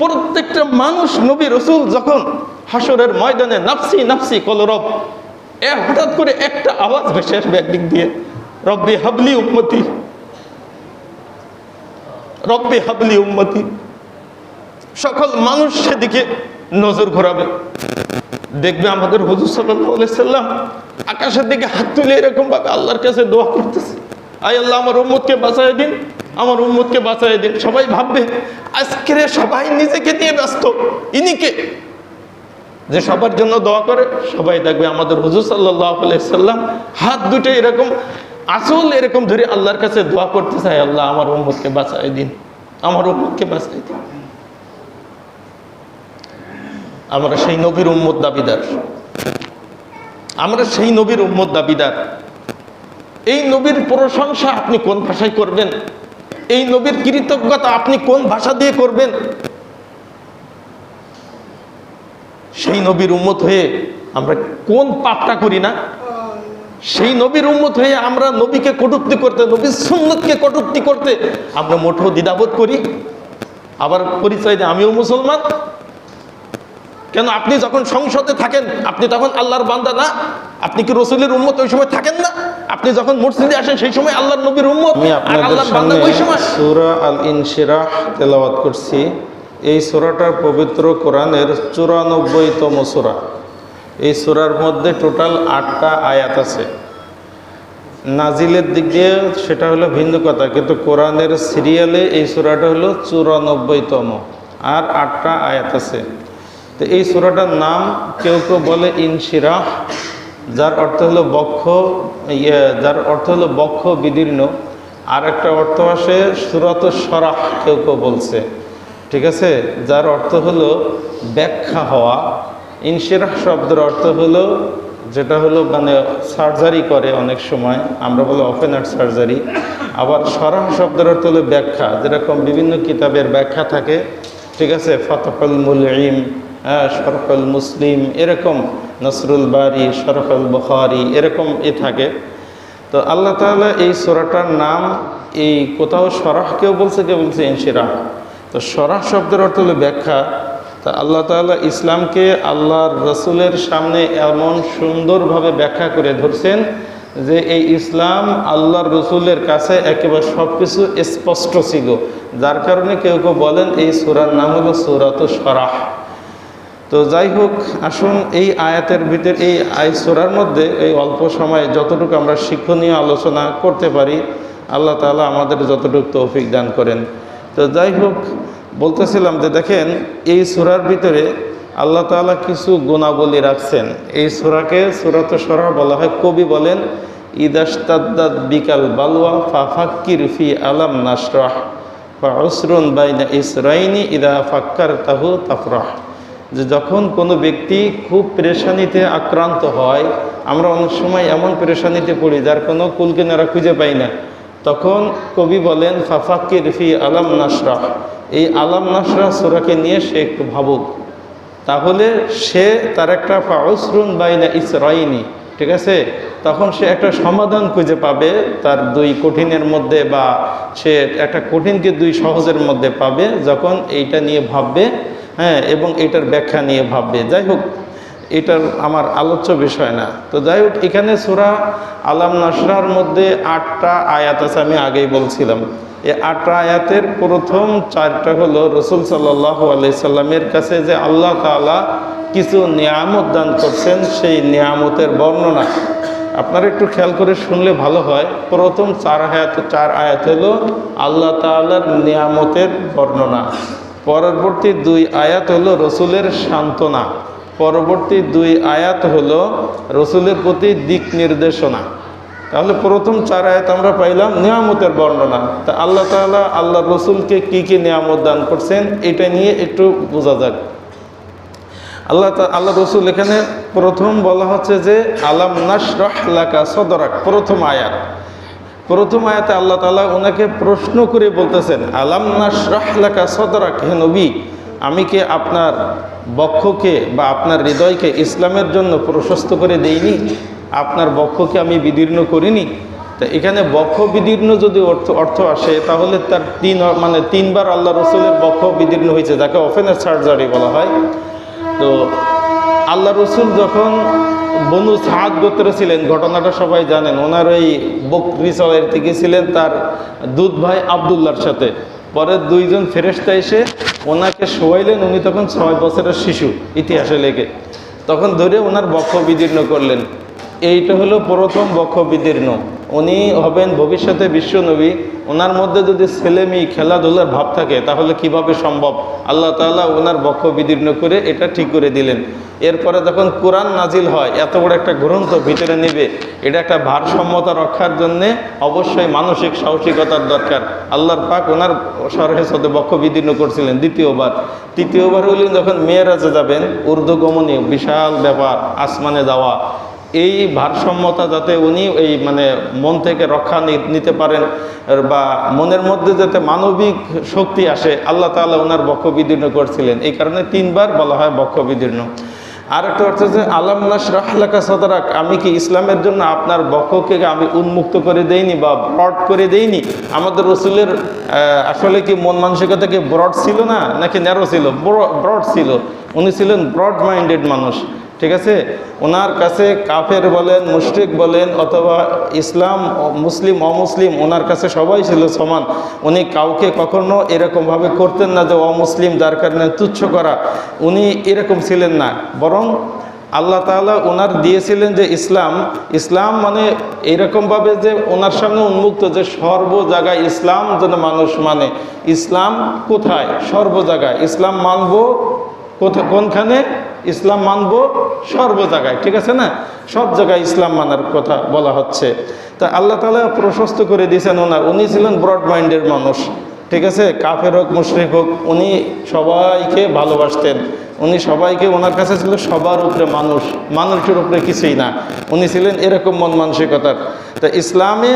প্রত্যেকটা মানুষ নবী রসুল যখন হাসরের ময়দানে নাফসি নাফসি কলরব এ হঠাৎ করে একটা আওয়াজ ভেসে আসবে একদিক দিয়ে, রব্বি হাবলি উম্মতি। রব্বি হাবলি উম্মতি। সকল মানুষ সেদিকে নজর ঘোরাবে। দেখবে আমাদের হুজুর সাল্লাহ সাল্লাম আকাশের দিকে হাত তুলে এরকম ভাবে আল্লাহর কাছে দোয়া করতেছে। আয় আল্লাহ, আমার উম্মতকে বাঁচাই দিন, আমার উম্মতকে বাঁচাই দিন। সবাই ভাববে, আজকের সবাই নিজেকে নিয়ে ব্যস্ত। ইনিকে যে সবার জন্য দোয়া করে, সবাই দেখবে আমাদের হুজুর সাল্লাহ সাল্লাম হাত দুটো এরকম, আসল এরকম ধরে আল্লাহর কাছে দোয়া করতে চাই আল্লাহ, আমার উম্মতকে বাঁচাই দিন, আমার উম্মতকে বাঁচাই দিন। আমরা সেই নবীর উম্মত দাবিদার। আমরা সেই নবীর উম্মত দাবিদার। এই নবীর প্রশংসা আপনি কোন ভাষায় করবেন? এই নবীর কৃতজ্ঞতা আপনি কোন ভাষা দিয়ে করবেন? সেই নবীর উম্মত হয়ে আমরা কোন পাপটা করি না? সেই নবীর উম্মত হয়ে আমরা নবীকে কটুক্তি করতে, নবীর সুন্নতকে কটুক্তি করতে আমরা মোটেও দ্বিধাবোধ করি। আবার পরিচয় দিয়ে আমিও মুসলমান। কেন আপনি যখন সংসদে থাকেন আপনি তখন আল্লাহর বান্দা না? আপনি কি রসুলের উম্মত ওই সময় থাকেন না? আপনি যখন মসজিদে আসেন সেই সময় আল্লাহর নবীর উম্মত? আমি আর আপনাদের আল্লাহর বান্দা সামনে ওই সময়? সূরা আল ইনশিরাহ তেলাওয়াত করছি। এই সূরাটার পবিত্র কোরআনের চুরানব্বইতম সূরা। এই সূরার মধ্যে টোটাল আটটা আয়াত আছে। নাজিলের দিক দিয়ে সেটা হলো ভিন্ন কথা কিন্তু কোরআনের সিরিয়ালে এই সূরাটা হলো চুরানব্বইতম। আর আটটা আয়াত আছে। তো এই সূরাটার নাম কেউ কেউ বলে ইনশিরাহ, যার অর্থ হলো বক্ষ ইয়ে যার অর্থ হলো বক্ষ বিদীর্ণ। আর একটা অর্থ আসে সুরত সরাহ, কেউ কেউ বলছে। ঠিক আছে? যার অর্থ হলো ব্যাখ্যা হওয়া। ইনশিরাহ শব্দের অর্থ হলো, যেটা হলো মানে সার্জারি করে অনেক সময়। আমরা বলি ওপেন হার্ট সার্জারি আবার সরাহ শব্দের অর্থ হলো ব্যাখ্যা, যেরকম বিভিন্ন কিতাবের ব্যাখ্যা থাকে। ঠিক আছে? ফতফল মুলইম হ্যাঁ শরফুল মুসলিম এরকম, নসরুল বারি, শরফুল বখারি, এরকম এ থাকে। তো আল্লাহ তাআলা এই সোরাটার নাম, এই কোথাও সরাহ কেউ বলছে কেউ বলছে ইনশিরাহ। তো সরাহ শব্দের অর্থ হলো ব্যাখ্যা। তা আল্লাহ তাআলা ইসলামকে আল্লাহর রসুলের সামনে এমন সুন্দরভাবে ব্যাখ্যা করে ধরছেন যে এই ইসলাম আল্লাহর রসুলের কাছে একেবারে সব কিছু স্পষ্ট ছিল। যার কারণে কেউ কেউ বলেন এই সুরার নাম হলো সুরাত সরাহ। তো যাই হোক, আসুন এই আয়াতের ভিতর, এই আই সুরার মধ্যে এই অল্প সময়ে যতটুকু আমরা শিক্ষণীয় আলোচনা করতে পারি, আল্লাহ তাআলা আমাদের যতটুকু তৌফিক দান করেন। তো যাই হোক, বলতেছিলাম যে দেখেন, এই সুরার ভিতরে আল্লাহ তাআলা কিছু গুণাবলী রাখছেন। এই সুরাকে সুরাত সরা বলা হয়। কবি বলেন ইদাস্তাদ্দাদ বিকাল বালওয়া ফাফাক্কির ফি আলাম নাসরাহ ফা উসরুন বাইনা ইসরাইনি ইদা ফাক্কার তাহু তাফরাহ। যে যখন কোনো ব্যক্তি খুব পেরেশানিতে আক্রান্ত হয়, আমরা অনেক সময় এমন পেরেশানিতে পড়ি যার কোনো কুলকিনারা খুঁজে পাই না। তখন কবি বলেন, ফাফাক্কির ফি আলাম নাসরাহ এই আলাম নাসরাহ সোরাকে নিয়ে সে একটু ভাবুক। তাহলে সে তার একটা ফাউসরুন বাইনা ইসরাইনি, ঠিক আছে? তখন সে একটা সমাধান খুঁজে পাবে তার দুই কঠিনের মধ্যে বা সে একটা কঠিনকে দুই সহজের মধ্যে পাবে যখন এইটা নিয়ে ভাববে। হ্যাঁ এবং এটার ব্যাখ্যা নিয়ে ভাববে। যাই হোক, এটার আমার আলোচ্য বিষয় না। তো যাই হোক, এখানে সুরা আলাম নাসরার মধ্যে আটটা আয়াত আছে, আমি আগেই বলছিলাম। এই আটটা আয়াতের প্রথম চারটা হলো রসুল সাল্লাহ আলাইসাল্লামের কাছে যে আল্লাহ তালা কিছু নিয়ামত দান করছেন, সেই নিয়ামতের বর্ণনা। আপনারা একটু খেয়াল করে শুনলে ভালো হয়। প্রথম চার আয়াত চার আয়াত হলো আল্লাহ তাআলার নিয়ামতের বর্ণনা। পরবর্তী দুই আয়াত হলো রসুলের সান্ত্বনা। পরবর্তী দুই আয়াত হলো রসুলের প্রতি দিক নির্দেশনা। তাহলে প্রথম চার আয়াত আমরা পাইলাম নিয়ামতের বর্ণনা। তা আল্লাহ তাআলা আল্লাহ রসুলকে কি কি নিয়ামত দান করছেন এটা নিয়ে একটু বোঝা যাক। আল্লাহ আল্লাহ রসুল এখানে প্রথম বলা হচ্ছে যে, আলাম নাসরাহ লাকা সদরাক প্রথম আয়াত। প্রথম আয়াতে আল্লাহ তালা ওনাকে প্রশ্ন করে বলতেছেন, আলাম নাসরাহ লাকা সদরাক হে নবী? আমি কি আপনার বক্ষকে বা আপনার হৃদয়কে ইসলামের জন্য প্রশস্ত করে দেইনি? আপনার বক্ষকে আমি বিদীর্ণ করিনি? তা এখানে বক্ষ বিদীর্ণ যদি অর্থ অর্থ আসে, তাহলে তার তিন মানে তিনবার আল্লাহ রসুলের বক্ষ বিদীর্ণ হয়েছে, যাকে অফেনের সার্জারি বলা হয়। তো আল্লাহ রসুল যখন বনু সাদ গোত্র ছিলেন, ঘটনাটা সবাই জানেন। ওনার ওই বকরি থেকে ছিলেন তার দুধ ভাই আবদুল্লার সাথে। পরে দুইজন ফেরেস্তা এসে ওনাকে শোয়াইলেন, উনি তখন ছয় বছরের শিশু ইতিহাসে লেগে তখন ধরে ওনার বক্ষ বিদীর্ণ করলেন। এইটা হলো প্রথম বক্ষ বিদীর্ণ উনি হবেন ভবিষ্যতে বিশ্বনবী, ওনার মধ্যে যদি ছেলে মেয়ে খেলাধুলার ভাব থাকে, তাহলে কীভাবে সম্ভব? আল্লাহ তাআলা ওনার বক্ষ বিদীর্ণ করে এটা ঠিক করে দিলেন। এরপরে যখন কোরআন নাজিল হয়, এত বড় একটা গ্রন্থ ভিতরে নেবে, এটা একটা ভারসাম্যতা রক্ষার জন্যে অবশ্যই মানসিক সাহসিকতার দরকার। আল্লাহর পাক ওনার সরহেসতে বক্ষ বিদীর্ণ করছিলেন দ্বিতীয়বার। তৃতীয়বার হলেন যখন মেয়েরাজে যাবেন উর্দু বিশাল ব্যাপার, আসমানে যাওয়া। এই ভারসাম্যতা যাতে উনি এই মানে মন থেকে রক্ষা নিতে পারেন বা মনের মধ্যে যাতে মানবিক শক্তি আসে, আল্লাহ তাআলা ওনার বক্ষ বিদীর্ণ করছিলেন। এই কারণে তিনবার বলা হয় বক্ষ বিদীর্ণ। আর একটা অর্থ যে আলাম নাসরাহলাকা সদরাক, আমি কি ইসলামের জন্য আপনার বক্ষকে আমি উন্মুক্ত করে দেইনি বা ব্রড করে দেইনি? আমাদের রসুলের আসলে কি মন মানসিকতা কি ব্রড ছিল না? নাকি ন্যারো ছিল? ব্রড ছিল। উনি ছিলেন ব্রড মাইন্ডেড মানুষ। ঠিক আছে? ওনার কাছে কাফের বলেন, মুশরিক বলেন, অথবা ইসলাম, মুসলিম, অমুসলিম, ওনার কাছে সবাই ছিল সমান। উনি কাউকে কখনো এরকমভাবে করতেন না যে অমুসলিম, যার কারণে তুচ্ছ করা। উনি এরকম ছিলেন না। বরং আল্লাহ তাআলা ওনার দিয়েছিলেন যে ইসলাম ইসলাম মানে এইরকমভাবে যে ওনার সামনে উন্মুক্ত যে সর্ব জায়গায় ইসলাম যেন মানুষ মানে। ইসলাম কোথায়? সর্ব জায়গায়। ইসলাম মানব কোথা- কোনখানে? ইসলাম মানব সর্ব জায়গায়, ঠিক আছে না? সব জায়গায় ইসলাম মানার কথা বলা হচ্ছে। তা আল্লাহ তালা প্রশস্ত করে দিয়েছেন ওনার। উনি ছিলেন ব্রড মাইন্ডের মানুষ, ঠিক আছে? কাফের হোক, মুশরিক হোক, উনি সবাইকে ভালোবাসতেন। উনি সবাইকে ওনার কাছে ছিল সবার উপরে মানুষ। মানুষের উপরে কিছুই না। উনি ছিলেন এরকম মন মানসিকতার। তা ইসলামে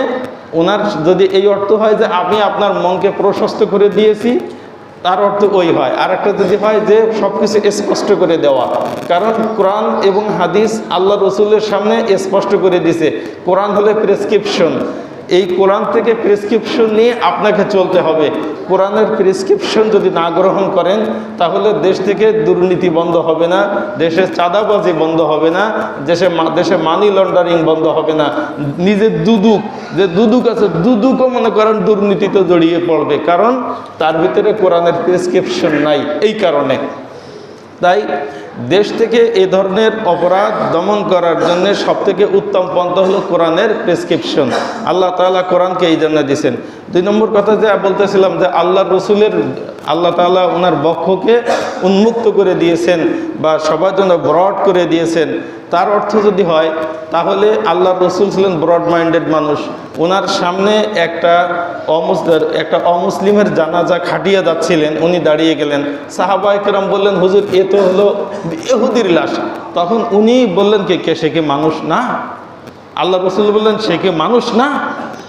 ওনার যদি এই অর্থ হয় যে আমি আপনার মনকে প্রশস্ত করে দিয়েছি তার অর্থ ওই হয়। আর একটা যদি হয় যে সব কিছু স্পষ্ট করে দেওয়া। কারণ কোরআন এবং হাদিস আল্লাহ রসুলের সামনে স্পষ্ট করে দিছে। কোরআন হলে প্রেসক্রিপশন এই কোরআন থেকে প্রেসক্রিপশন নিয়ে আপনাকে চলতে হবে। কোরআনের প্রেসক্রিপশন যদি না গ্রহণ করেন, তাহলে দেশ থেকে দুর্নীতি বন্ধ হবে না দেশে চাঁদাবাজি বন্ধ হবে না, দেশে দেশে মানি লন্ডারিং বন্ধ হবে না। নিজের দুদুক, যে দুদুক আছে, দুদুকও মনে করেন দুর্নীতিতে জড়িয়ে পড়বে। কারণ তার ভিতরে কোরআনের প্রেসক্রিপশন নাই, এই কারণে। তাই দেশ থেকে এ ধরনের অপরাধ দমন করার জন্য সবথেকে উত্তম পন্থা হলো কোরআনের প্রেসক্রিপশন। আল্লাহ তালা কোরআনকে এই জন্য দিয়েছেন। দুই নম্বর কথা যে বলতেছিলাম যে আল্লাহ রসুলের আল্লাহ তাআলা ওনার বক্ষকে উন্মুক্ত করে দিয়েছেন বা সবার জন্য ব্রড করে দিয়েছেন। তার অর্থ যদি হয়, তাহলে আল্লাহ রসুল ছিলেন ব্রড মাইন্ডেড মানুষ। ওনার সামনে একটা অমুসলিম একটা অমুসলিমের জানাজা খাটিয়ে যাচ্ছিলেন, উনি দাঁড়িয়ে গেলেন। সাহাবা একরাম বললেন, হুজুর, এ তো হলো এহুদির লাশ। তখন উনি বললেন, কে কে, সে কি মানুষ না? আল্লাহ রসুল বললেন, সে কি মানুষ না?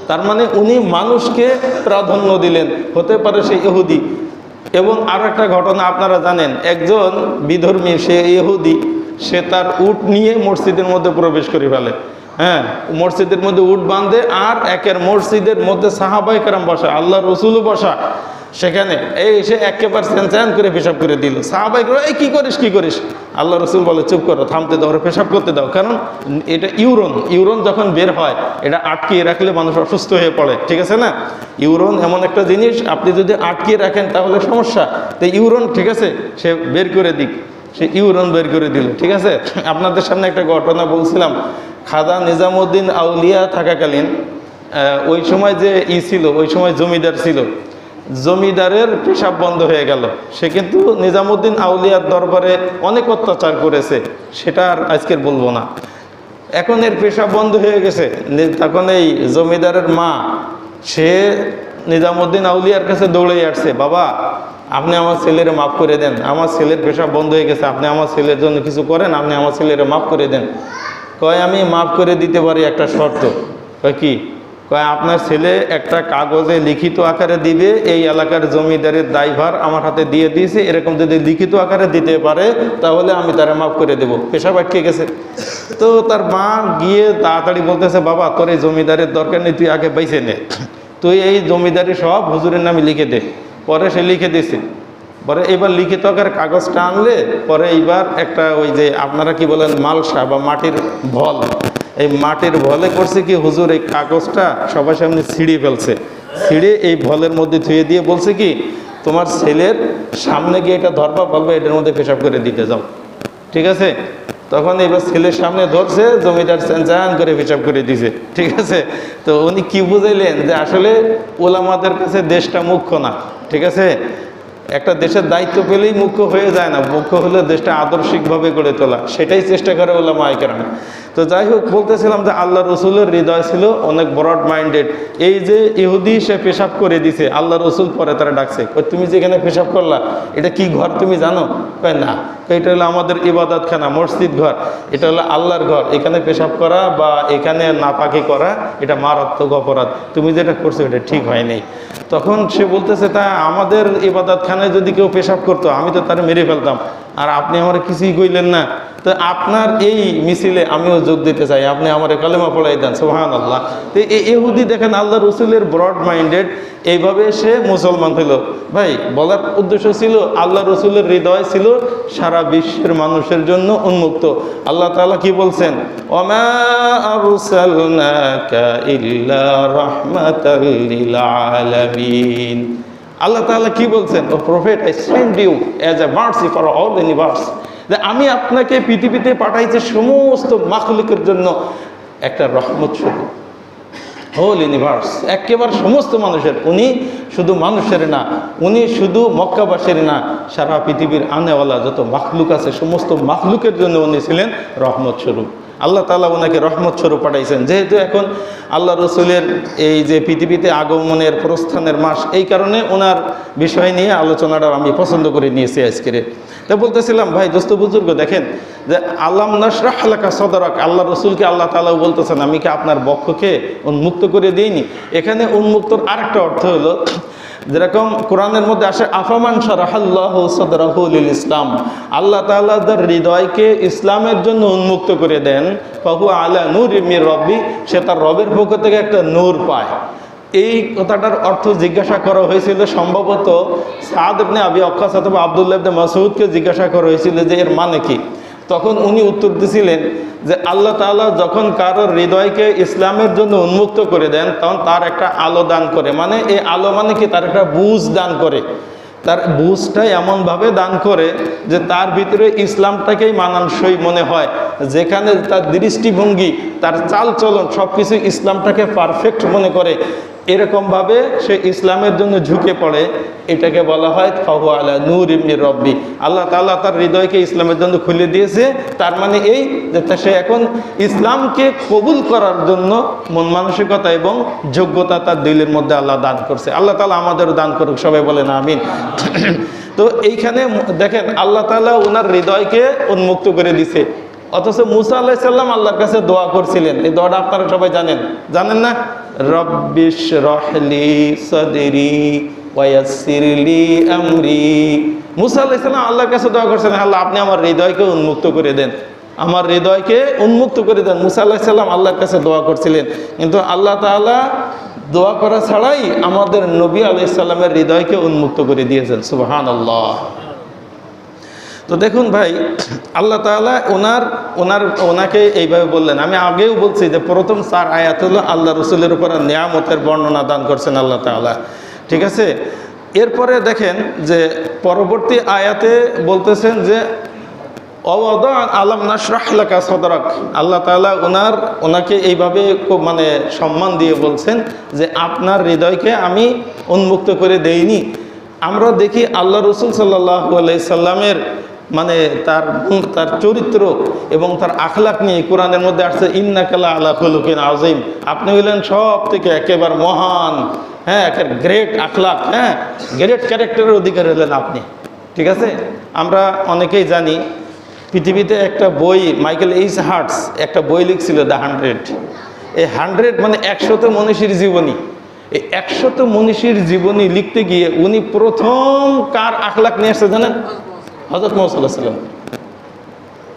তার মানে উনি মানুষকে প্রাধান্য দিলেন। হতে পারে সে ইহুদি। এবং আরও একটা ঘটনা আপনারা জানেন, একজন বিধর্মী, সে ইহুদি, সে তার উট নিয়ে মসজিদের মধ্যে প্রবেশ করে ফেলে। হ্যাঁ মসজিদের মধ্যে উট বাঁধে আর একের মসজিদের মধ্যে সাহাবাই কারাম বসা আল্লাহ রসুলও বসা। সেখানে এই সে একেবারে স্যান করে পেশাব করে দিল। সাহাবাই করে এই কী করিস কী করিস? আল্লাহ রসুল বলে, চুপ করো, থামতে দাও পেশাব করতে দাও। কারণ এটা ইউরন ইউরন যখন বের হয়, এটা আটকিয়ে রাখলে মানুষ অসুস্থ হয়ে পড়ে, ঠিক আছে না? ইউরন এমন একটা জিনিস, আপনি যদি আটকিয়ে রাখেন তাহলে সমস্যা। তো ইউরন, ঠিক আছে, সে বের করে দিক। সে ইউরন বের করে দিল, ঠিক আছে? আপনাদের সামনে একটা ঘটনা বলছিলাম। খাদা নিজামুদ্দিন আউলিয়া থাকাকালীন ওই সময় যে ই ছিল, ওই সময় জমিদার ছিল জমিদারের পেশাব বন্ধ হয়ে গেল। সে কিন্তু নিজামুদ্দিন আউলিয়ার দরবারে অনেক অত্যাচার করেছে, সেটা আর আজকের বলব না। এখন এর পেশাব বন্ধ হয়ে গেছে। তখন এই জমিদারের মা, সে নিজামুদ্দিন আউলিয়ার কাছে দৌড়ে আসছে, বাবা, আপনি আমার ছেলের মাফ করে দেন। আমার ছেলের পেশাব বন্ধ হয়ে গেছে। আপনি আমার ছেলের জন্য কিছু করেন, আপনি আমার ছেলের মাফ করে দেন। কয়, আমি মাফ করে দিতে পারি একটা শর্ত। কয়, কি? কয়, আপনার ছেলে একটা কাগজে লিখিত আকারে দিবে, এই এলাকার জমিদারের দায়ভার আমার হাতে দিয়ে দিয়েছে, এরকম যদি লিখিত আকারে দিতে পারে, তাহলে আমি তারা মাফ করে দেবো। পেশা আটকে গেছে। তো তার মা গিয়ে তাড়াতাড়ি বলতেছে, বাবা, তোর এই জমিদারের দরকার নেই, তুই আগে বাইছে নে। তুই এই জমিদারি সব হুজুরের নামে লিখে দে। পরে সে লিখে দিছে পরে এবার লিখিত আকারে কাগজটা আনলে, পরে এইবার একটা ওই যে আপনারা কি বলেন, মালসা বা মাটির ভল এই মাটির ভলে করছে কি? হুজুর, এই কাগজটা সবার সামনে ছিঁড়ে ফেলছে। ছিঁড়ে এই ভলের মধ্যে ধুয়ে দিয়ে বলছে কি, তোমার ছেলের সামনে গিয়ে এটা ধরবা বলবে এটার মধ্যে পেশাব করে দিতে যাও। ঠিক আছে? তখন এবার ছেলের সামনে ধরছে, জমিদার চান করে পেশাব করে দিছে। ঠিক আছে? তো উনি কি বুঝাইলেন? যে আসলে ওলামাদের কাছে দেশটা মুখ্য না। ঠিক আছে? একটা দেশের দায়িত্ব পেলেই মুখ্য হয়ে যায় না, মুখ্য হলে দেশটা আদর্শিকভাবে গড়ে তোলা, সেটাই চেষ্টা করে ওলামা আইকেরাম তো যাই হোক, বলতেছিলাম যে আল্লাহ রসুলের হৃদয় ছিল অনেক ব্রড মাইন্ডেড এই যে ইহুদি, সে পেশাব করে দিছে আল্লাহ রসুল পরে তারা ডাকছে তুমি যেখানে পেশাব করলা, এটা কি ঘর তুমি জানো? কয়, না। এটা হলো আমাদের ইবাদতখানা, মসজিদ ঘর, এটা হলো আল্লাহর ঘর, এখানে পেশাব করা বা এখানে নাপাকি করা, এটা মারাত্মক অপরাধ, তুমি যেটা করছ, এটা ঠিক হয়নি। তখন সে বলতেছে, তা আমাদের ইবাদতখানায় যদি কেউ পেশাব করতো, আমি তো তারা মেরে ফেলতাম। আর আপনি আমার কিছুই কইলেন না। তো আপনার এই মিছিলে আমিও যোগ দিতে চাই। আপনি আমার কালেমা পড়াই দেন সোহান আল্লাহ তো এই ইহুদি দেখেন, আল্লাহ রসুলের ব্রড মাইন্ডেড এইভাবে সে মুসলমান হইল ভাই, বলার উদ্দেশ্য ছিল, আল্লাহ রসুলের হৃদয় ছিল সারা বিশ্বের মানুষের জন্য উন্মুক্ত। আল্লাহ তাআলা কি বলছেন? ইল্লা রাহমাতাল আল্লাহ তাআলা কি বলছেন? O prophet I send you as a mercy for all universe যে আমি আপনাকে পৃথিবীতে পাঠাইছি সমস্ত মাখলুকের জন্য একটা রহমত শুধু হোল ইউনিভার্স একেবারে সমস্ত মানুষের, উনি শুধু মানুষের না, উনি শুধু মক্কাবাসীর না, সারা পৃথিবীর আনেওয়ালা যত মাখলুক আছে, সমস্ত মাখলুকের জন্য উনি ছিলেন রহমত স্বরূপ। আল্লাহ তালা ওনাকে রহমত স্বরূপ পাঠাইছেন। যেহেতু এখন আল্লাহ রসুলের এই যে পৃথিবীতে আগমনের প্রস্থানের মাস, এই কারণে ওনার বিষয় নিয়ে আলোচনাটা আমি পছন্দ করে নিয়েছি আজকের। তা বলতেছিলাম, ভাই, দোস্ত বুজুর্গ, দেখেন যে আল্লাহ নাসরাহ হালাকা সদরক, আল্লাহ রসুলকে আল্লাহ তালাও বলতেছেন, আমি কি আপনার বক্ষকে উন্মুক্ত করে দিইনি? এখানে উন্মুক্তর আরেকটা অর্থ হলো যেরকম কোরআনের মধ্যে আসে, আফামান সারাহাল্লাহ সদরাহুল ইসলাম আল্লাহ তাআলা তার হৃদয়কে ইসলামের জন্য উন্মুক্ত করে দেন। ফাহু আলা নূর ইমির রব্বি সে তার রবের পক্ষ থেকে একটা নূর পায়। এই কথাটার অর্থ জিজ্ঞাসা করা হয়েছিল সম্ভবত সাদ ইবনে আবি অক্কাস অথবা আবদুল্লাহ ইবনে মাসউদকে জিজ্ঞাসা করা হয়েছিল যে এর মানে কি। তখন উনি উত্তর দিছিলেন যে আল্লাহ তালা যখন কারোর হৃদয়কে ইসলামের জন্য উন্মুক্ত করে দেন, তখন তার একটা আলো দান করে। মানে এই আলো মানে কি? তার একটা বুঝ দান করে। তার বুঝটাই এমনভাবে দান করে যে তার ভিতরে ইসলামটাকেই মানানসই মনে হয়। যেখানে তার দৃষ্টিভঙ্গি, তার চালচলন সব কিছু ইসলামটাকে পারফেক্ট মনে করে। এরকমভাবে সে ইসলামের জন্য ঝুঁকে পড়ে, এটাকে বলা হয় ফাহু আলা নূর ইমনি রব্বি। আল্লাহ তাআলা তার হৃদয়কে ইসলামের জন্য খুলে দিয়েছে, তার মানে এই যে সে এখন ইসলামকে কবুল করার জন্য মন মানসিকতা এবং যোগ্যতা তার দিলের মধ্যে আল্লাহ দান করছে। আল্লাহ তালা আমাদেরও দান করুক, সবাই বলেন আমিন। তো এইখানে দেখেন, আল্লাহ তাআলা ওনার হৃদয়কে উন্মুক্ত করে দিছে। অথচ মুসা আলাইসাল্লাম আল্লাহর কাছে দোয়া করছিলেন। এই দোয়াটা আপনারা সবাই জানেন। জানেন না? রব্বিশ রহলি সদরি ওয়াসিরলি আমরি। মুসা আলাইসাল্লাম আল্লাহর কাছে দোয়া করছেন, আল্লাহ আপনি আমার হৃদয়কে উন্মুক্ত করে দেন। আমার হৃদয়কে উন্মুক্ত করে দেন। মুসা আলাহিসাল্লাম আল্লাহর কাছে দোয়া করছিলেন। কিন্তু আল্লাহ তাআলা দোয়া করা ছাড়াই আমাদের নবী আলাইসাল্লামের হৃদয়কে উন্মুক্ত করে দিয়েছেন। সুবহান আল্লাহ তো দেখুন ভাই, আল্লাহ তাআলা ওনার ওনার, ওনাকে এইভাবে বললেন। আমি আগেও বলছি যে প্রথম চার আয়াত হলো আল্লাহ রসুলের উপর নিয়ামতের বর্ণনা দান করছেন আল্লাহ তাআলা। ঠিক আছে? এরপরে দেখেন যে পরবর্তী আয়াতে বলতেছেন যে অবদ আলম নাসরাহলাকা সদরক। আল্লাহ তাআলা ওনার, ওনাকে এইভাবে খুব মানে সম্মান দিয়ে বলছেন যে, আপনার হৃদয়কে আমি উন্মুক্ত করে দেইনি। আমরা দেখি আল্লাহ রসুল সাল্লাহ সাল্লামের মানে তার গুণ, তার চরিত্র এবং তার আখলাক নিয়ে কোরআনের মধ্যে আসছে ইন্নাকালা আলা হলুকিন আজিম আপনি হইলেন সব থেকে একেবারে মহান হ্যাঁ একের গ্রেট আখলাক হ্যাঁ গ্রেট ক্যারেক্টারের অধিকার হলেন আপনি ঠিক আছে? আমরা অনেকেই জানি পৃথিবীতে একটা বই মাইকেল এইচ হার্টস একটা বই লিখছিল দ্য হান্ড্রেড। এই হান্ড্রেড মানে একশত মনীষীর জীবনী। এই একশত মনীষীর জীবনী লিখতে গিয়ে উনি প্রথম কার আখলাক নিয়ে আসছে জানেন? হজরত মোহাম্মদ সাল্লাম।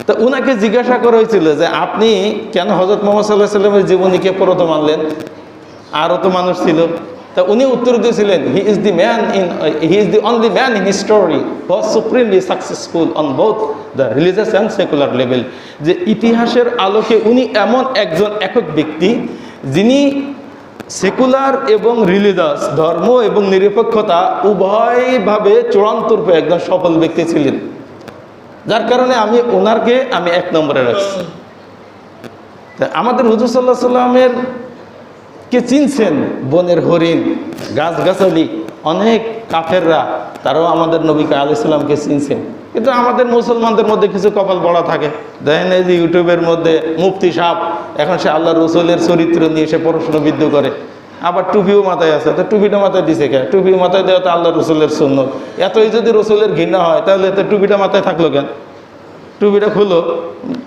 তা উনাকে জিজ্ঞাসা করা হয়েছিল যে, আপনি কেন হজরত মোহাম্মদ সাল্লাহ সাল্লামের জীবনীকে প্রথম আনলেন? আরও তো মানুষ ছিল। তা উনি উত্তর দিয়েছিলেন he is the man in he is the only man in history was supremely successful on both the religious and secular level যে ইতিহাসের আলোকে উনি এমন একজন একক ব্যক্তি যিনি সেকুলার এবং রিলিজিয়াস ধর্ম এবং নিরপেক্ষতা উভয়ভাবে চূড়ান্ত রূপে একজন সফল ব্যক্তি ছিলেন। যার কারণে আমি ওনারকে আমি এক নম্বরে রাখছি। আমাদের হুজুর সাল্লাহ সাল্লামের কে চিনছেন? বনের হরিণ, গাছগাছালি, অনেক কাফেররা, তারাও আমাদের নবীকে আলি সাল্লামকে চিনছেন। কিন্তু আমাদের মুসলমানদের মধ্যে কিছু কপাল বড়া থাকে। দেখেন এই যে ইউটিউবের মধ্যে মুফতি সাপ এখন সে আল্লাহ রসুলের চরিত্র নিয়ে সে প্রশ্নবিদ্ধ করে। আবার টুপিও মাথায় আছে, তো টুপিটা মাথায় দিছে কে? টুপি মাথায় দেওয়া তো আল্লাহ রসুলের শূন্য এতই যদি রসুলের ঘৃণা হয়, তাহলে তো টুপিটা মাথায় থাকল কেন? টুপিটা খুলো,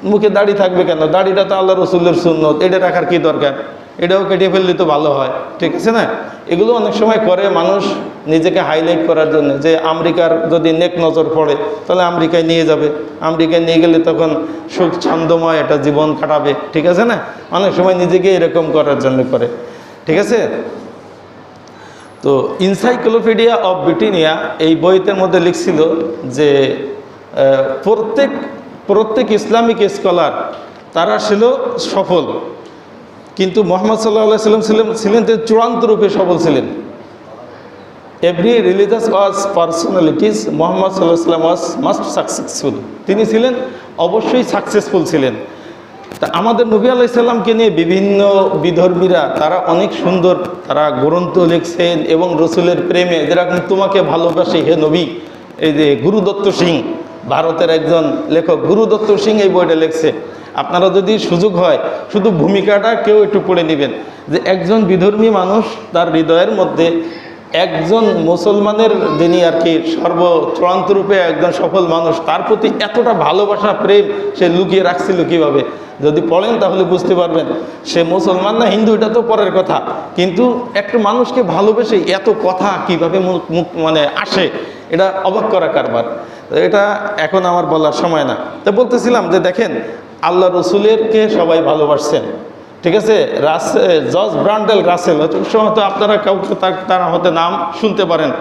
মুখে দাড়ি থাকবে কেন? দাড়িটা তো আল্লাহ রসুলের সুন্নত, এটা রাখার কি দরকার? এটাও কেটে ফেললে তো ভালো হয়, ঠিক আছে না? এগুলো অনেক সময় করে মানুষ নিজেকে হাইলাইট করার জন্য, যে আমেরিকার যদি নেক নজর পড়ে, তাহলে আমেরিকায় নিয়ে যাবে। আমেরিকায় নিয়ে গেলে তখন সুখ ছন্দময় একটা জীবন কাটাবে, ঠিক আছে না? অনেক সময় নিজেকে এরকম করার জন্য করে, ঠিক আছে? তো ইনসাইক্লোপিডিয়া অফ ব্রিটেনিয়া এই বইতের মধ্যে লিখছিল যে প্রত্যেক প্রত্যেক ইসলামিক স্কলার, তারা ছিল সফল। কিন্তু মোহাম্মদ সাল্লাহ সাল্লাম ছিলেন ছিলেন তিনি চূড়ান্ত রূপে সফল ছিলেন। Every religious was personalities Muhammad সাল্লাহ সাল্লাম ওয়াজ মাস্ট সাকসেসফুল তিনি ছিলেন অবশ্যই সাকসেসফুল ছিলেন। তা আমাদের নবী আলাইসাল্লামকে নিয়ে বিভিন্ন বিধর্মীরা, তারা অনেক সুন্দর, তারা গ্রন্থ লিখছেন এবং রসুলের প্রেমে যেরকম তোমাকে ভালোবাসি, হে নবী। এই যে গুরুদত্ত সিং ভারতের একজন লেখক গুরুদত্ত সিং এই বইটা লিখছে। আপনারা যদি সুযোগ হয়, শুধু ভূমিকাটা কেউ একটু পড়ে নেবেন। যে একজন বিধর্মী মানুষ তার হৃদয়ের মধ্যে একজন মুসলমানের যিনি আর কি সর্ব চূড়ান্ত রূপে একজন সফল মানুষ, তার প্রতি এতটা ভালোবাসা, প্রেম সে লুকিয়ে রাখছিল কীভাবে? যদি পড়েন তাহলে বুঝতে পারবেন, সে মুসলমান না হিন্দু, এটা তো পরের কথা। কিন্তু একটা মানুষকে ভালোবেসে এত কথা কীভাবে মুখ মানে আসে, এটা অবাক করা কারবার। এটা এখন আমার বলার সময় না। তো বলতেছিলাম যে দেখেন, আল্লাহ রসুলেরকে সবাই ভালোবাসছেন। ঠিক আছে? রাস জজ ব্রান্ডেল রাসেল হয়তো আপনারা কাউকে তার- হতে নাম শুনতে পারেন।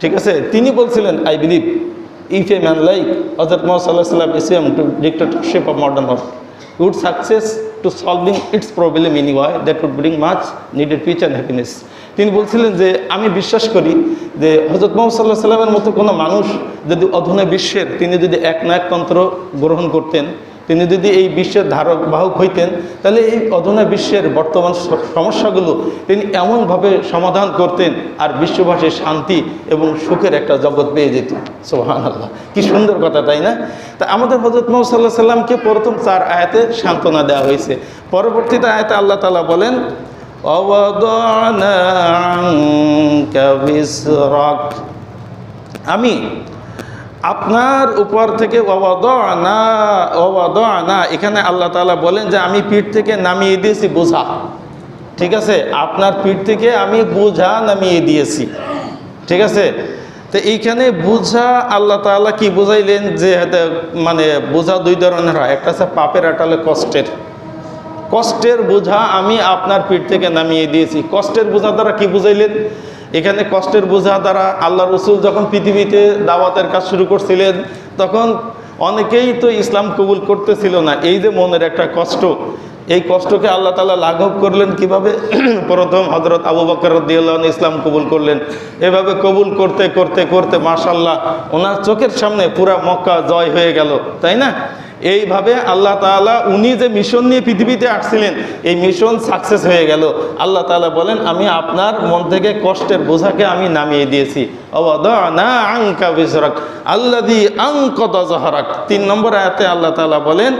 ঠিক আছে? তিনি বলছিলেন I believe if a man like হজরত মোহাম্মদ সাল্লাহ সাল্লাম Islam to dictatorship of modern world would success to solving its problem in way that would bring much needed peace and happiness তিনি বলছিলেন যে আমি বিশ্বাস করি যে হজরত মোহাম্মদ সাল্লাহ সাল্লামের মতো কোনো মানুষ যদি অধুনা বিশ্বের তিনি যদি এক না একতন্ত্র গ্রহণ করতেন তিনি যদি এই বিশ্বের ধারক বাহক হইতেন, তাহলে এই অধুনা বিশ্বের বর্তমান সমস্যাগুলো তিনি এমনভাবে সমাধান করতেন আর বিশ্ববাসীর শান্তি এবং সুখের একটা জগৎ পেয়ে যেত। সোহান আল্লাহ কি সুন্দর কথা, তাই না? তা আমাদের হজরত মোহাম্মদ সাল্লামকে প্রথম চার আয়াতে সান্ত্বনা দেওয়া হয়েছে। পরবর্তীতে আয়াতে আল্লাহ তালা বলেন, অবদানা। আমি আপনার উপর থেকে অবদানা এখানে আল্লাহ তাআলা বলেন যে আমি পিঠ থেকে নামিয়ে দিয়েছি, বোঝা। ঠিক আছে? আপনার পিঠ থেকে আমি বোঝা নামিয়ে দিয়েছি। ঠিক আছে? তো এইখানে বোঝা, আল্লাহ তাআলা কি বুঝাইলেন যে মানে বোঝা দুই ধরনের হয়। একটা হচ্ছে পাপের হলো কষ্টের। কষ্টের বোঝা আমি আপনার পিঠ থেকে নামিয়ে দিয়েছি। কষ্টের বোঝা দ্বারা কি বুঝাইলেন? এখানে কষ্টের বোঝা দ্বারা আল্লাহ রসুল যখন পৃথিবীতে দাওয়াতের কাজ শুরু করছিলেন, তখন অনেকেই তো ইসলাম কবুল করতেছিল না। এই যে মনের একটা কষ্ট, এই কষ্টকে আল্লাহ তালা লাঘব করলেন কীভাবে? প্রথম হজরত আবু বকর রদিয়াল্লাহ ইসলাম কবুল করলেন। এভাবে কবুল করতে করতে করতে মাশাল্লাহ ওনার চোখের সামনে পুরা মক্কা জয় হয়ে গেল, তাই না? এইভাবে আল্লাহ তাআলা উনি যে মিশন নিয়ে পৃথিবীতে আসছিলেন, এই মিশন সাকসেস হয়ে গেল। আল্লাহ তাআলা বলেন, আমি আপনার মন থেকে কষ্টের বোঝাকে আমি নামিয়ে দিয়েছি। তিন নম্বর আয়াতে আল্লাহ তাআলা বলেন,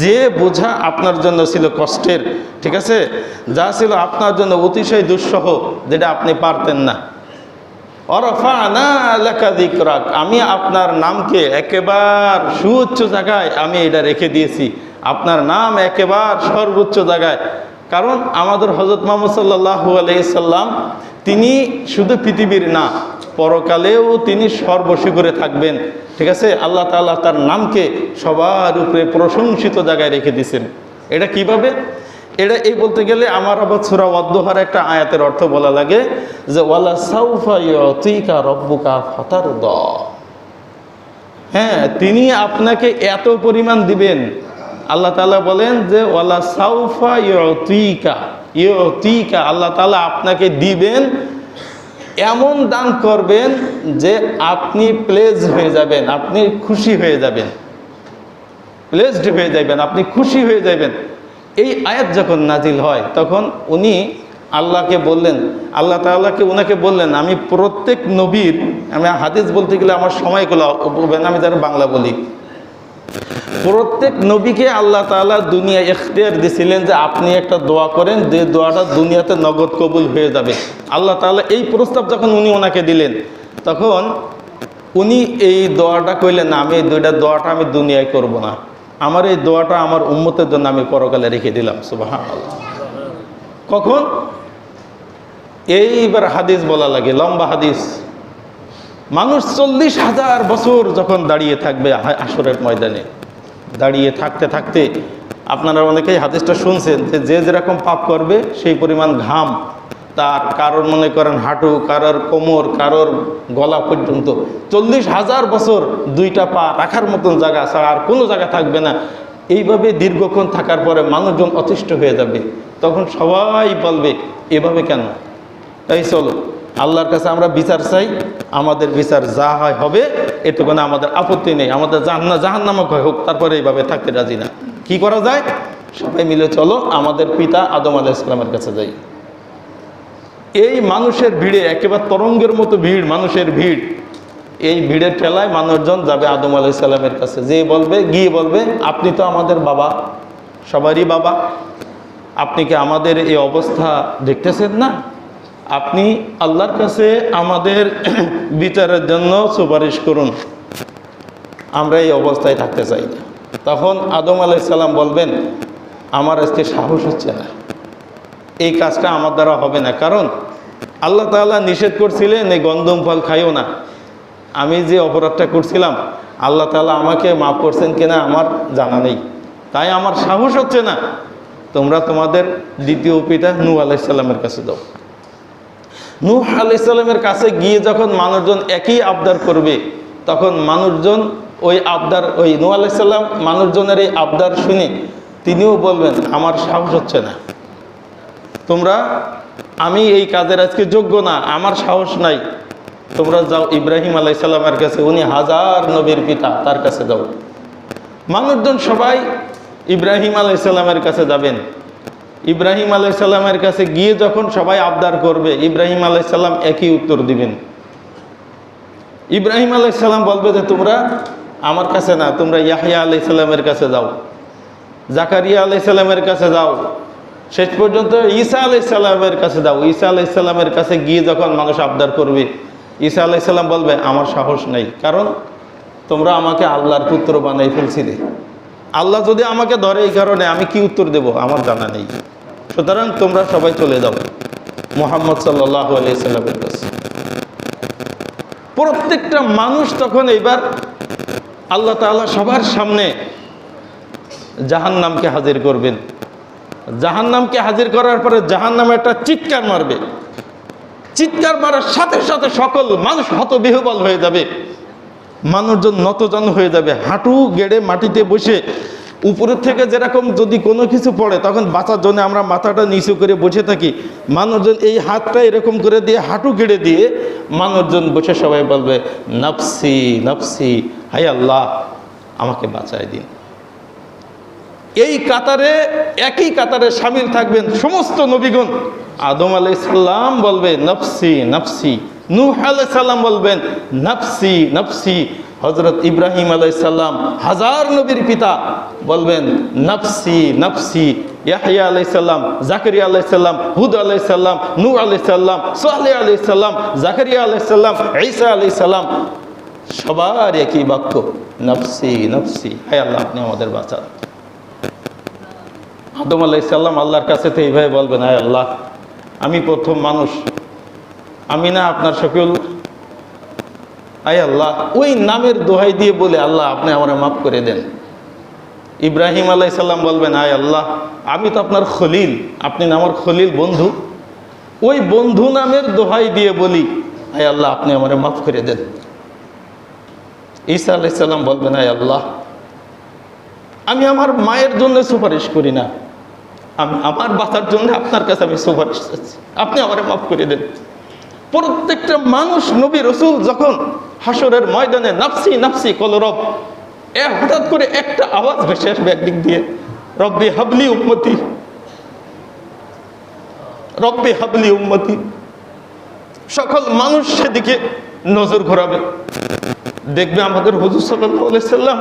যে বোঝা আপনার জন্য ছিল কষ্টের, ঠিক আছে? যা ছিল আপনার জন্য অতিশয় দুঃসহ, যেটা আপনি পারতেন না। আমি আপনার নামকে একেবার সুউচ্চ জায়গায় আমি এটা রেখে দিয়েছি। আপনার নাম একেবার সর্বোচ্চ জায়গায়। কারণ আমাদের হজরত মোহাম্মদ সাল্লাহু আলাইসাল্লাম তিনি শুধু পৃথিবীর না, পরকালেও তিনি সর্বশিখরে থাকবেন। ঠিক আছে? আল্লাহ তাআলা তার নামকে সবার উপরে প্রশংসিত জায়গায় রেখে দিয়েছেন। এটা কীভাবে? এটা এই বলতে গেলে আমার আবার সুরা অদ্দহার একটা আয়াতের অর্থ বলা লাগে যে, ওয়ালা সাউফা ইয়তিকা রব্বুকা ফাতার দ হ্যাঁ তিনি আপনাকে এত পরিমাণ দিবেন। আল্লাহ তাআলা বলেন যে, ওয়ালা সাউফা ইয়তিকা ইয়তিকা আল্লাহ তালা আপনাকে দিবেন, এমন দান করবেন যে আপনি প্লেজ হয়ে যাবেন, আপনি খুশি হয়ে যাবেন। প্লেসড হয়ে যাবেন আপনি খুশি হয়ে যাবেন এই আয়াত যখন নাজিল হয়, তখন উনি আল্লাহকে বললেন, আল্লাহ তাআলাকে ওনাকে বললেন, আমি প্রত্যেক নবীর, আমি হাদিস বলতে গেলে আমার সময়গুলো আমি যেন বাংলা বলি। প্রত্যেক নবীকে আল্লাহ তাআলা দুনিয়া এখতিয়ার দিছিলেন যে আপনি একটা দোয়া করেন, যে দোয়াটা দুনিয়াতে নগদ কবুল হয়ে যাবে। আল্লাহ তাআলা এই প্রস্তাব যখন উনি ওনাকে দিলেন, তখন উনি এই দোয়াটা কইলেন, আমি দুইটা দোয়াটা আমি দুনিয়ায় করব না। আমার এই দোয়াটা আমার উম্মতের জন্য আমি পরকালে রেখে দিলাম সুবাহ কখন? এইবার হাদিস বলা লাগে, লম্বা হাদিস। মানুষ চল্লিশ হাজার বছর যখন দাঁড়িয়ে থাকবে আসরের ময়দানে, দাঁড়িয়ে থাকতে থাকতে আপনারা অনেকেই হাদিসটা শুনছেন যে যে যেরকম পাপ করবে, সেই পরিমাণ ঘাম তার কারোর মনে করেন হাঁটু, কারোর কোমর, কারোর গলা পর্যন্ত। চল্লিশ হাজার বছর দুইটা পা রাখার মতন জায়গা ছাড়া আর কোনো জায়গা থাকবে না। এইভাবে দীর্ঘক্ষণ থাকার পরে মানুষজন অতিষ্ঠ হয়ে যাবে। তখন সবাই বলবে, এভাবে কেন? এই চলো, আল্লাহর কাছে আমরা বিচার চাই, আমাদের বিচার যা হয় হবে, এটুকুনে আমাদের আপত্তি নেই। আমাদের জাহান্না, জাহান্নামক হয় হোক, তারপরে এইভাবে থাকতে রাজি না। কি করা যায়? সবাই মিলে চলো, আমাদের পিতা আদম আলাহ ইসলামের কাছে যাই। এই মানুষের ভিড়ে, একেবারে তরঙ্গের মতো ভিড়, মানুষের ভিড়, এই ভিড়ের ঠেলায় মানুষজন যাবে আদম আলাহ ইসলামের কাছে। যে বলবে, গিয়ে বলবে, আপনি তো আমাদের বাবা, সবারই বাবা। আপনি কি আমাদের এই অবস্থা দেখতেছেন না? আপনি আল্লাহর কাছে আমাদের বিচারের জন্য সুপারিশ করুন। আমরা এই অবস্থায় থাকতে চাই তখন আদম আলাইসাল্লাম বলবেন, আমার আজকে সাহস হচ্ছে না। এই কাজটা আমার দ্বারা হবে না। কারণ আল্লাহ তাআলা নিষেধ করছিলেন, এই গন্ধম ফল খাইও না। আমি যে অপরাধটা করছিলাম, আল্লাহ তালা আমাকে মাফ করছেন কিনা আমার জানা নেই। তাই আমার সাহস হচ্ছে না। তোমরা তোমাদের দ্বিতীয় পিতা নূ আলাইসাল্লামের কাছে দাও। নূহ আলাইসাল্লামের কাছে গিয়ে যখন মানুষজন একই আবদার করবে, তখন মানুষজন ওই আবদার, ওই নূহ আলাইসাল্লাম মানুষজনের এই আবদার শুনে তিনিও বলবেন, আমার সাহস হচ্ছে না। তোমরা, আমি এই কাজের আজকে যোগ্য না, আমার সাহস নাই। তোমরা যাও ইব্রাহিম আলাইসাল্লামের কাছে, উনি হাজার নবীর পিতা, তার কাছে যাও। মানুষজন সবাই ইব্রাহিম আলাইসাল্লামের কাছে যাবেন। ইব্রাহিম আলাইসাল্লামের কাছে গিয়ে যখন সবাই আবদার করবে, ইব্রাহিম আলাইসাল্লাম একই উত্তর দিবেন। ইব্রাহিম আলাইসাল্লাম বলবে যে, তোমরা আমার কাছে না, তোমরা ইয়াহিয়া আলাইসাল্লামের কাছে যাও। জাকারিয়া আলাইসাল্লামের কাছে যাও। শেষ পর্যন্ত ঈসা আলাইসাল্লামের কাছে যাও। ঈসা আলাইসাল্লামের কাছে গিয়ে যখন মানুষ আবদার করবে, ঈসা আলাইসাল্লাম বলবে, আমার সাহস নেই। কারণ তোমরা আমাকে আল্লাহর পুত্র বানাই ফেলছিলে। আল্লাহ যদি আমাকে ধরে এই কারণে, আমি কি উত্তর দেব? আমার জানা নেই। সুতরাং তোমরা সবাই চলে যাও মোহাম্মদ সাল্লাহ আলাইসাল্লামের কাছে। প্রত্যেকটা মানুষ তখন এইবার আল্লাহ তাআলা সবার সামনে জাহান্নামকে হাজির করবেন। জাহান্নামকে হাজির করার পরে জাহান্নামে একটা চিৎকার মারবে। চিৎকার মারার সাথে সাথে সকল মানুষ হতবিহবল হয়ে যাবে। মানুষজন নতজন হয়ে যাবে। হাঁটু গেড়ে মাটিতে বসে উপরের থেকে যেরকম যদি কোনো কিছু পড়ে, তখন বাঁচার জন্য আমরা মাথাটা নিচু করে বসে থাকি। মানুষজন এই হাতটা এরকম করে দিয়ে হাঁটু গেড়ে দিয়ে মানুষজন বসে সবাই বলবে, নফসি নফসি হাই আল্লাহ, আমাকে বাঁচায় দিন। এই কাতারে, একই কাতারে সামিল থাকবেন সমস্ত নবীগণ। আদম আলাইসাল্লাম বলবে, নফসি নফসি। নূহ আলাইসাল্লাম বলবেন, নফসি নফসি। হজরত ইব্রাহিম আলাইসাল্লাম হাজার নবীর পিতা বলবেন, নফসি নফসি। ইয়াহিয়া আলাইসাল্লাম জাকারিয়া আলাইসাল্লাম হুদ আলাইসাল্লাম নূহ আলাইসাল্লাম সোহালি আলাইসাল্লাম জাকারিয়া আলাইসাল্লাম ঈসা আলাইসাল্লাম সবার একই বাক্য, নফসি নফসি। হায় আল্লাহ, আপনি আমাদের বাঁচান। আদম আলাইসাল্লাম আল্লাহর কাছে তো এইভাবে বলবেন, আয় আল্লাহ, আমি প্রথম মানুষ। আমি না আপনার শফিউল। আয় আল্লাহ, ওই নামের দোহাই দিয়ে বলে আল্লাহ, আপনি আমার মাফ করে দেন। ইব্রাহিম আলাইসাল্লাম বলবেন, আয় আল্লাহ, আমি তো আপনার খলিল। আপনি না আমার খলিল বন্ধু। ওই বন্ধু নামের দোহাই দিয়ে বলি, আয় আল্লাহ, আপনি আমার মাফ করে দেন। ঈসা আলাইসাল্লাম বলবেন, আয় আল্লাহ, আমি আমার মায়ের জন্য সুপারিশ করি না। আমি আমার বাঁচার জন্য আপনার কাছে আমি সুপারিশ চাচ্ছি। আপনি আমার মাফ করে দেন। প্রত্যেকটা মানুষ নবী রসুল যখন হাসরের ময়দানে নাফসি নাফসি কলরব এ হঠাৎ করে একটা আওয়াজ ভেসে আসবে একদিক দিয়ে, রব্বি হাবলি উম্মতি। রব্বি হাবলি উম্মতি। সকল মানুষ সেদিকে নজর ঘোরাবে। দেখবে আমাদের হুজুর সাল্লাহ সাল্লাম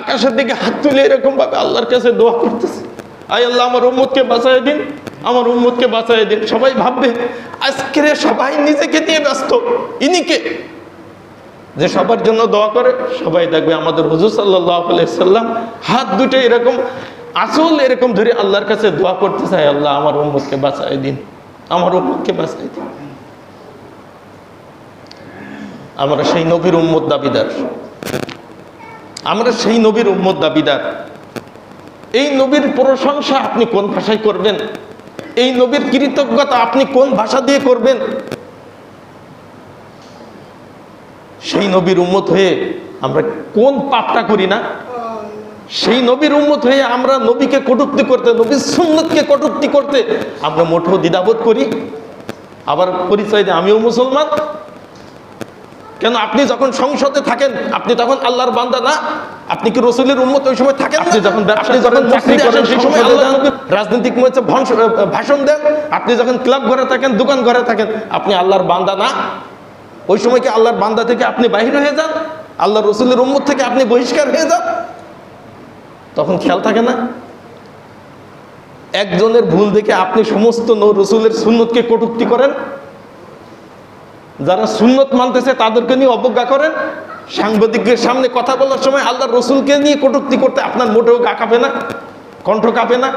আকাশের দিকে হাত তুলে এরকম ভাবে আল্লাহর কাছে দোয়া করতেছে। আয় আল্লাহ, আমার উম্মতকে বাঁচাই দিন, আমার উম্মতকে বাঁচাই দিন। সবাই ভাববে, আজকের সবাই নিজেকে নিয়ে ব্যস্ত। ইনিকে যে সবার জন্য দোয়া করে, সবাই দেখবে আমাদের হুজুর সাল্লাহ হাত দুটো এরকম আসল এরকম ধরে আল্লাহর কাছে দোয়া করতে চায়, আল্লাহ, আমার উম্মতকে বাঁচাই দিন, আমার উম্মতকে বাঁচাই দিন। আমরা সেই নবীর উম্মত দাবিদার। আমরা সেই নবীর উম্মত দাবিদার। এই নবীর প্রশংসা আপনি কোন ভাষায় করবেন? এই নবীর কৃতজ্ঞতা আপনি কোন ভাষা দিয়ে করবেন? সেই নবীর উম্মত হয়ে আমরা কোন পাপটা করি না? সেই নবীর উম্মত হয়ে আমরা নবীকে কটুক্তি করতে, নবীর সুন্নতকে কটুক্তি করতে আমরা মোটেও দ্বিধাবোধ করি। আবার পরিচয় দিয়ে আমিও মুসলমান। কেন আপনি যখন সংসদে থাকেন আপনি তখন আল্লাহর বান্দা না? আপনি কি রসুলের উন্মত ওই সময় থাকেন আপনি যখন আপনি যখন চাকরি করেন সেই সময় আল্লাহ রাজনৈতিক মঞ্চে ভাষণ দেন। আপনি যখন ক্লাব ঘরে থাকেন দোকান ঘরে থাকেন আপনি আল্লাহর বান্দা না? ওই সময় কি আল্লাহর বান্দা থেকে আপনি বাহির হয়ে যান? আল্লাহ রসুলের উম্মত থেকে আপনি বহিষ্কার হয়ে যান? তখন খেয়াল থাকে না? একজনের ভুল দেখে আপনি সমস্ত নৌ রসুলের সুন্নতকে কটুক্তি করেন যারা সুন্নত মানতেছে তাদেরকে নিয়ে অবজ্ঞা করেন। সাংবাদিকদের সামনে কথা বলার সময় আল্লাহ রসুলকে নিয়ে কটুক্তি করতে আপনার মোটেও গা কাঁপে না, কণ্ঠ কাঁপে না।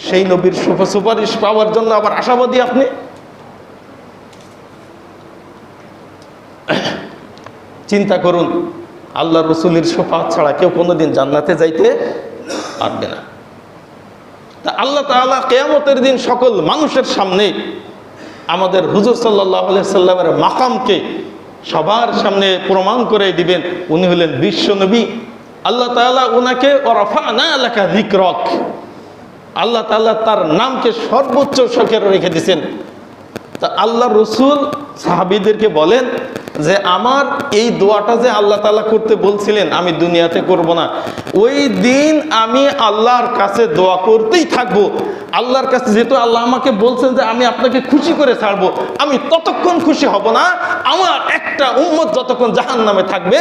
সেই নবীর সুপ- সুপারিশ পাওয়ার জন্য আবার আশাবাদী আপনি। চিন্তা করুন, আল্লাহ রসুলের সোফা ছাড়া কেউ কোনোদিন জান্নাতে যাইতে পারবে না। তা আল্লাহ তাআলা কেয়ামতের দিন সকল মানুষের সামনে আমাদের হুজুর সাল্লাহ সাল্লামের মাকামকে সবার সামনে প্রমাণ করে দিবেন। উনি হলেন বিশ্ব নবী। আল্লাহ তালা ওনাকে ওরফা না এলাকা রিকরক আল্লাহ তাল্লাহ তার নামকে সর্বোচ্চ শখের রেখে দিয়েছেন। তা আল্লাহ রসুল সাহাবিদেরকে বলেন যে আমার এই দোয়াটা যে আল্লাহ তালা করতে বলছিলেন, আমি দুনিয়াতে করব না। ওই দিন আমি আল্লাহর কাছে দোয়া করতেই থাকব। আল্লাহর কাছে যেহেতু আল্লাহ আমাকে বলছেন যে আমি আপনাকে খুশি করে ছাড়বো, আমি ততক্ষণ খুশি হব না। আমার একটা উম্মত যতক্ষণ জাহান নামে থাকবে,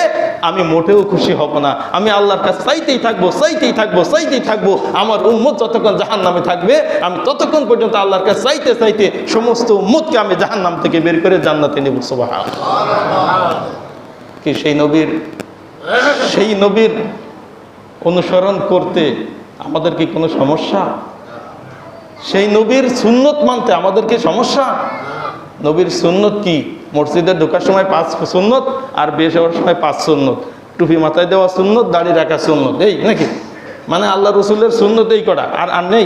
আমি মোটেও খুশি হব না। আমি আল্লাহর কাছে চাইতেই থাকব চাইতেই থাকব চাইতেই থাকব। আমার উম্মত যতক্ষণ জাহান নামে থাকবে, আমি ততক্ষণ পর্যন্ত আল্লাহর কাছে চাইতে চাইতে সমস্ত উম্মতকে আমি জাহান নাম থেকে বের করে জান্নাতে নেব সুবাহ কি সেই নবীর সেই নবীর অনুসরণ করতে আমাদের কি কোনো সমস্যা? সেই নবীর সুন্নত মানতে আমাদের কি সমস্যা? নবীর সুন্নত কি? মসজিদে ঢোকার সময় পাঁচ সুন্নত আর বেশ হওয়ার সময় পাঁচ সুন্নত। টুপি মাথায় দেওয়া সুন্নত, দাড়ি রাখা সুন্নত। এই নাকি? মানে আল্লাহ রসুলের সুন্নত এই করা আর আর নেই?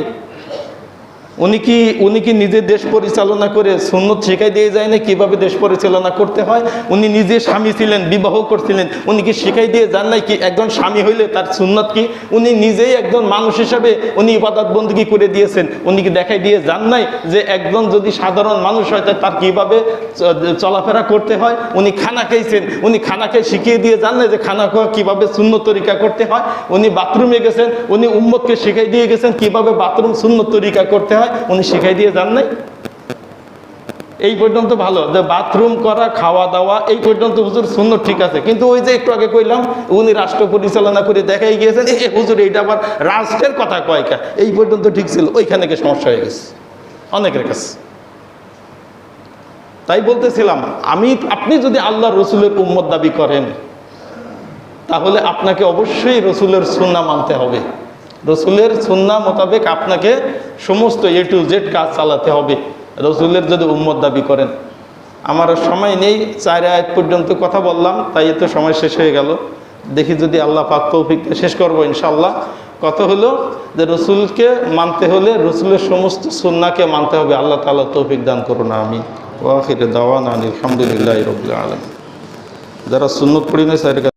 উনি কি উনি কি নিজে দেশ পরিচালনা করে সুন্নত শেখাই দিয়ে যায় না কীভাবে দেশ পরিচালনা করতে হয়? উনি নিজে স্বামী ছিলেন, বিবাহ করছিলেন। উনি কি শেখাই দিয়ে যান নাই কি একজন স্বামী হইলে তার সুন্নত কি? উনি নিজেই একজন মানুষ হিসাবে উনি ইবাদত বন্দী করে দিয়েছেন। উনি কি দেখাই দিয়ে যান নাই যে একজন যদি সাধারণ মানুষ হয় তার কীভাবে চলাফেরা করতে হয়? উনি খানা খেয়েছেন উনি খানা খেয়ে শিখিয়ে দিয়ে যান না যে খানা খাওয়া কীভাবে শূন্য তরিকা করতে হয়? উনি বাথরুমে গেছেন। উনি উম্মতকে শিখাই দিয়ে গেছেন কীভাবে বাথরুম শূন্য তরিকা করতে হয়? উনি শিখাই দিয়ে যান নাই। এই পর্যন্ত ভালো। যে বাথরুম করা, খাওয়া দাওয়া, এই পর্যন্ত হুজুর শূন্য ঠিক আছে। কিন্তু ওই যে একটু আগে কইলাম, উনি রাষ্ট্র পরিচালনা করে দেখাই গিয়েছেন, এ হুজুর, এইটা আবার রাষ্ট্রের কথা কয়কা এই পর্যন্ত ঠিক ছিল, ওইখানে গিয়ে সমস্যা হয়ে গেছে। অনেকের কাছে। তাই বলতেছিলাম, আমি, আপনি যদি আল্লাহ রসুলের উম্মত দাবি করেন, তাহলে আপনাকে অবশ্যই রসুলের সুন্না মানতে হবে। রসুলের সুন্না মোতাবেক আপনাকে সমস্ত এ টু জেড কাজ চালাতে হবে। রসুলের যদি উম্মত দাবি করেন। আমার সময় নেই, চার আয়াত পর্যন্ত কথা বললাম, তাই তো সময় শেষ হয়ে গেল। দেখি যদি আল্লাহ পাক তৌফিক শেষ করব ইনশাল্লাহ কথা হলো যে রসুলকে মানতে হলে রসুলের সমস্ত সুন্নাকে মানতে হবে। আল্লাহ তাআলা তৌফিক দান করুন আমি ওয়াখির দাওয়ান আলহামদুলিল্লাহ রবিল আলম যারা সুন্নত পড়ি না